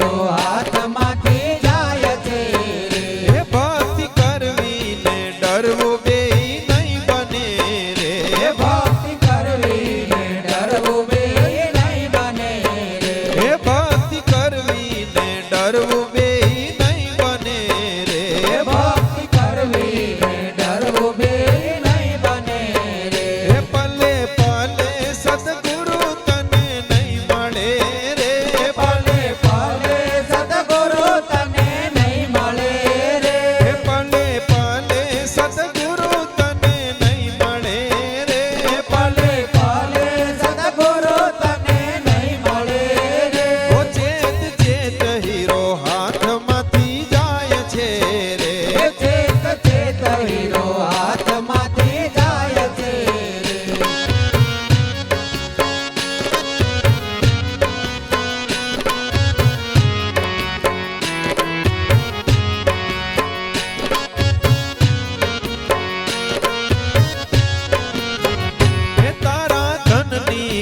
ಬಿಡೋ ಆ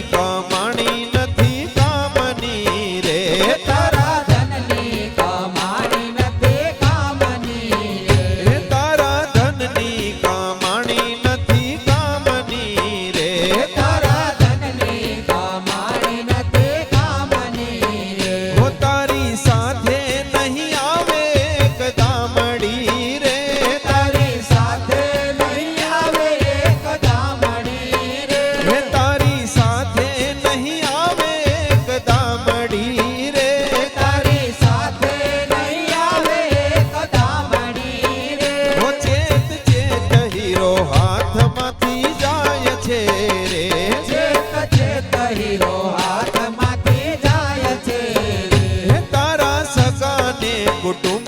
con હાથમાંથી જાય છે રે. ચેત ચેત હીરો હાથમાંથી જાય છે રે. તારા સગાને કુટુંબ